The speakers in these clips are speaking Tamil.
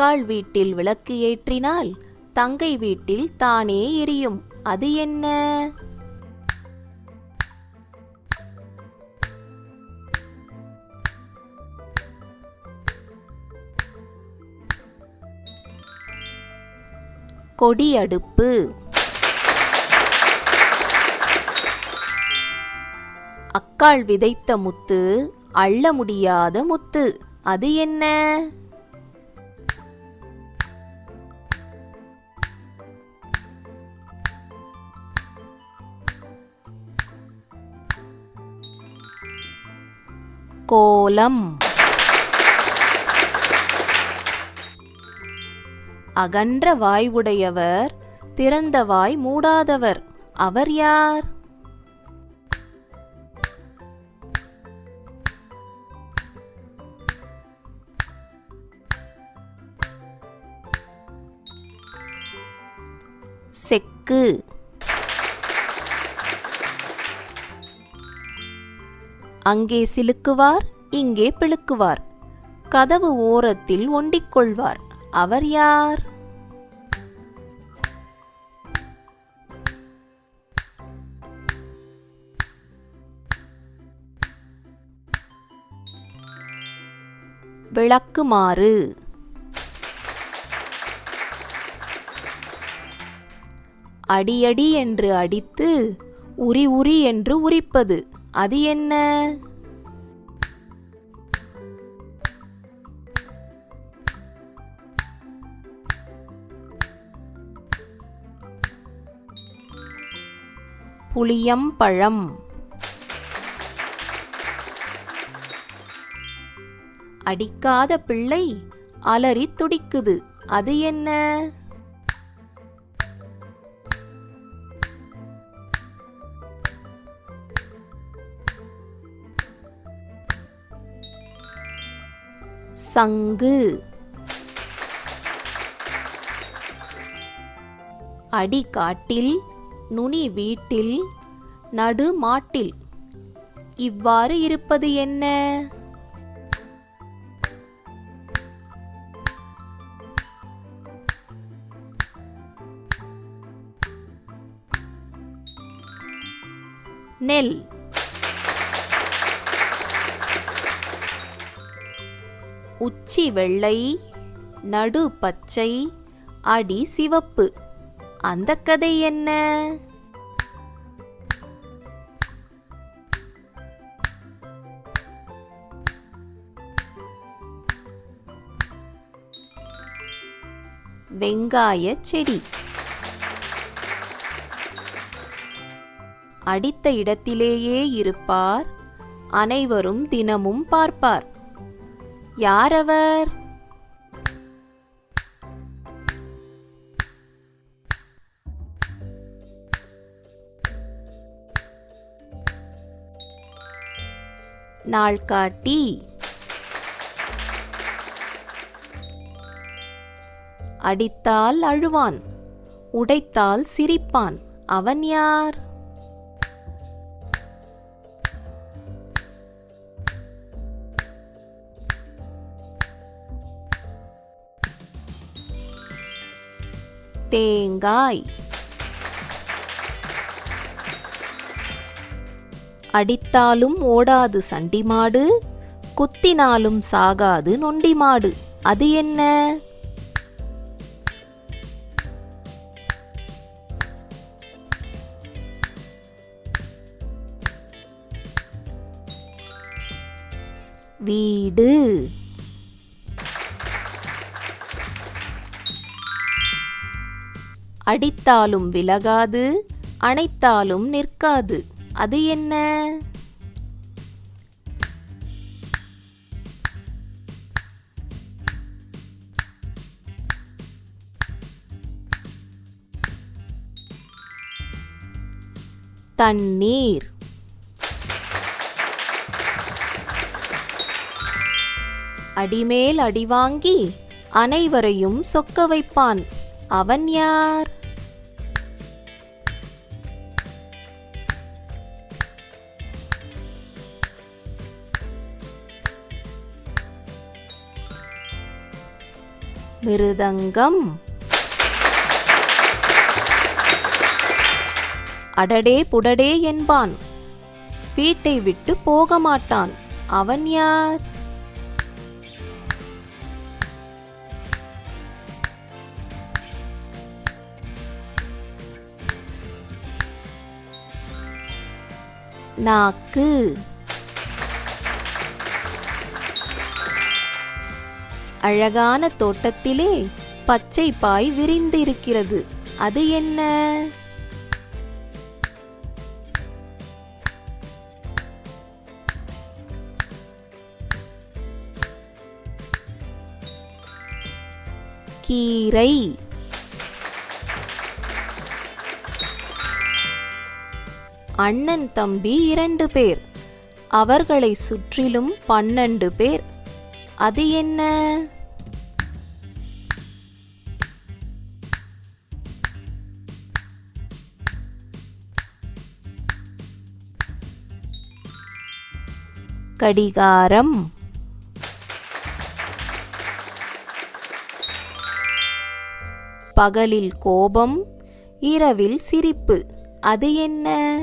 அக்காள் வீட்டில் விளக்கு ஏற்றினால் தங்கை வீட்டில் தானே எரியும். அது என்ன? கொடியடுப்பு அக்காள் விதைத்த முத்து அள்ள முடியாத முத்து. அது என்ன? கோலம். அகன்ற வாய் உடையவர் திறந்த வாய் மூடாதவர். அவர் யார்? செக்கு. அங்கே சிலுக்குவார் இங்கே பிழுக்குவார் கதவு ஓரத்தில் ஒண்டிக் கொள்வார் அவர் யார்? விளக்குமாறு. அடியடி என்று அடித்து உரி உரி என்று உரிப்பது. அது என்ன? புளியம்பழம் அடிக்காத பிள்ளை அலறி துடிக்குது. அது என்ன? சங்கு. அடிக்காட்டில் நுனி வீட்டில் நடு மாட்டில் இவ்வாறு இருப்பது என்ன? நெல். உச்சி வெள்ளை நடு பச்சை அடி சிவப்பு. அந்த கதை என்ன? வெங்காய செடி. அடித்த இடத்திலேயே இருப்பார். அனைவரும் தினமும் பார்ப்பார். யாரவர்? நாள்காட்டி அடித்தால் அழுவான் உடைத்தால் சிரிப்பான். அவன் யார்? தேங்காய். அடித்தாலும் ஓடாது சண்டிமாடு குத்தினாலும் சாகாது நொண்டிமாடு அது என்ன? வீடு. அடித்தாலும் விலகாது அணைத்தாலும் நிற்காது. அது என்ன? தண்ணீர். அடிமேல் அடிவாங்கி அனைவரையும் சொக்க வைப்பான். அவன் யார்? மிருதங்கம். அடடே புடடே என்பான். வீட்டை விட்டு போக மாட்டான். அவன் யார்? நாக்கு. அழகான தோட்டத்திலே பச்சை பாய் விரிந்திருக்கிறது. அது என்ன? கீரை. அண்ணன் தம்பி இரண்டு பேர். அவர்களை சுற்றிலும் பன்னெண்டு பேர். அது என்ன? கடிகாரம். பகலில் கோபம் இரவில் சிரிப்பு. அது என்ன?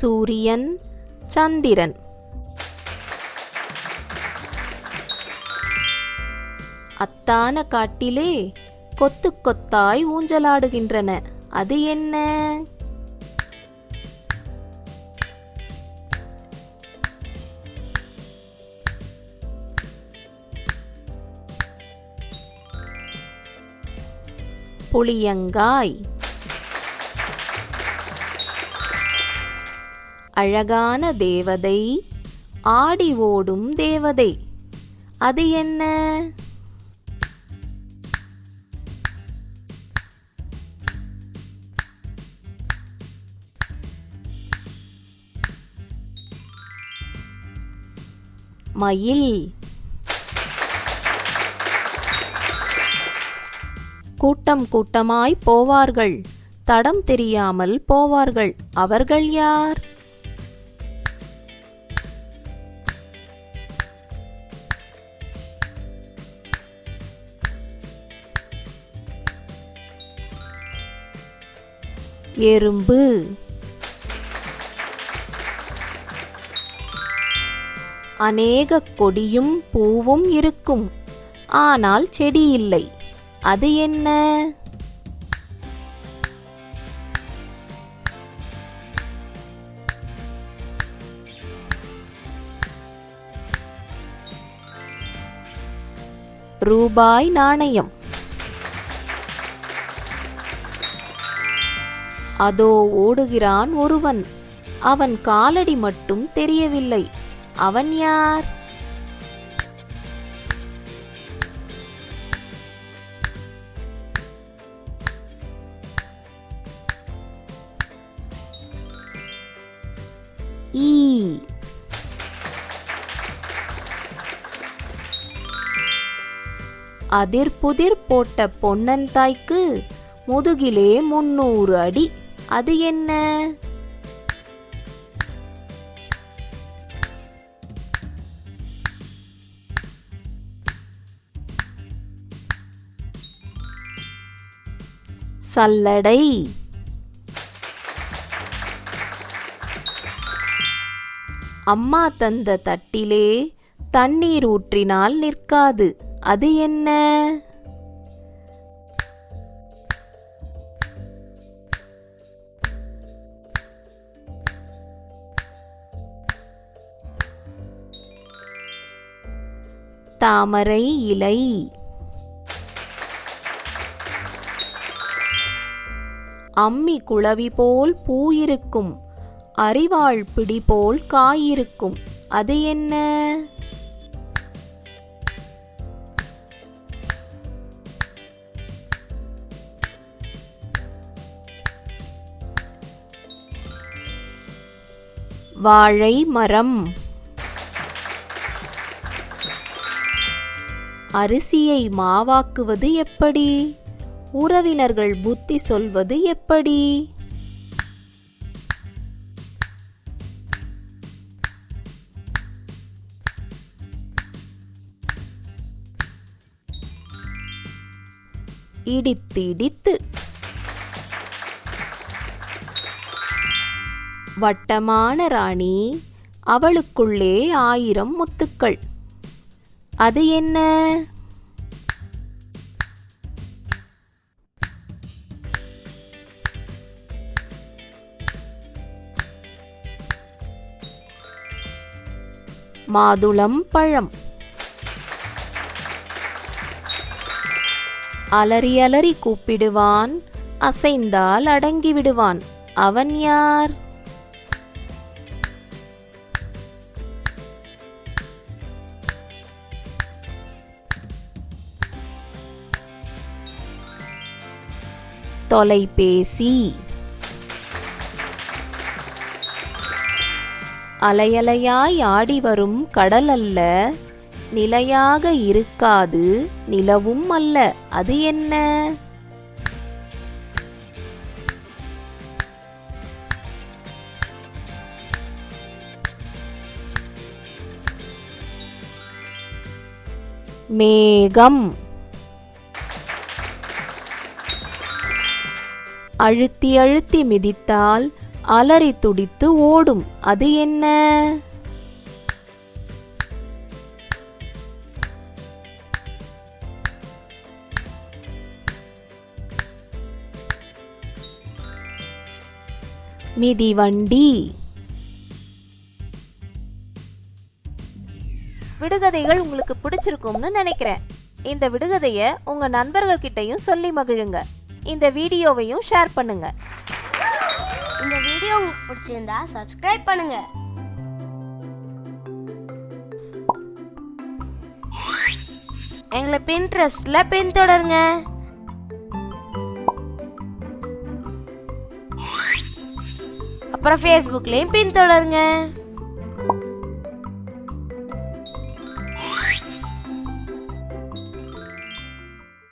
சூரியன் சந்திரன். அத்தான காட்டிலே கொத்து கொத்தாய் ஊஞ்சலாடுகின்றன. அது என்ன? புளியங்காய். அழகான தேவதை ஆடி ஓடும் தேவதை. அது என்ன? மயில். கூட்டம் கூட்டமாய் போவார்கள். தடம் தெரியாமல் போவார்கள். அவர்கள் யார்? எறும்பு. அநேக கொடியும் பூவும் இருக்கும். ஆனால் செடி இல்லை. அது என்ன? ரூபாய் நாணயம். அதோ ஓடுகிறான் ஒருவன். அவன் காலடி மட்டும் தெரியவில்லை. அவன் யார்? ஈ. அதிர்புதிர் போட்ட பொன்னன் தாய்க்கு முதுகிலே முன்னூறு அடி அது என்ன? சல்லடை. அம்மா தந்த தட்டிலே தண்ணீர் ஊற்றினால் நிற்காது. அது என்ன? தாமரை இலை. அம்மி குளவி போல் பூ இருக்கும். அறிவாள் பிடி போல் காயிருக்கும் அது என்ன? வாழை மரம். அரிசியை மாவாக்குவது எப்படி? உறவினர்கள் புத்தி சொல்வது எப்படி? இடித்து இடித்து. வட்டமான ராணி அவளுக்குள்ளே ஆயிரம் முத்துக்கள். அது என்ன? மாதுளம் பழம். அலறி அலறி கூப்பிடுவான் அசைந்தால் அடங்கி விடுவான் அவன் யார்? தொலைபேசி. அலையலையாய் ஆடி வரும் கடல் அல்ல நிலையாக இருக்காது நிலவும் அல்ல. அது என்ன? மேகம். அழுத்தி அழுத்தி மிதித்தால் அலறி துடித்து ஓடும். அது என்ன? மிதிவண்டி விடுகதைகள் உங்களுக்கு பிடிச்சிருக்கும்னு நினைக்கிறேன். இந்த விடுகதைய உங்க நண்பர்கள் கிட்டயும் சொல்லி மகிழுங்க. இந்த வீடியோவையும் ஷேர் பண்ணுங்க. இந்த வீடியோ உங்களுக்கு பிடிச்சிருந்தா சப்ஸ்கிரைப் பண்ணுங்க. எங்களை பின்ட்ரெஸ்ட்ல பின்தொடருங்க அப்புறம் ஃபேஸ்புக்லேயும் பின்தொடருங்க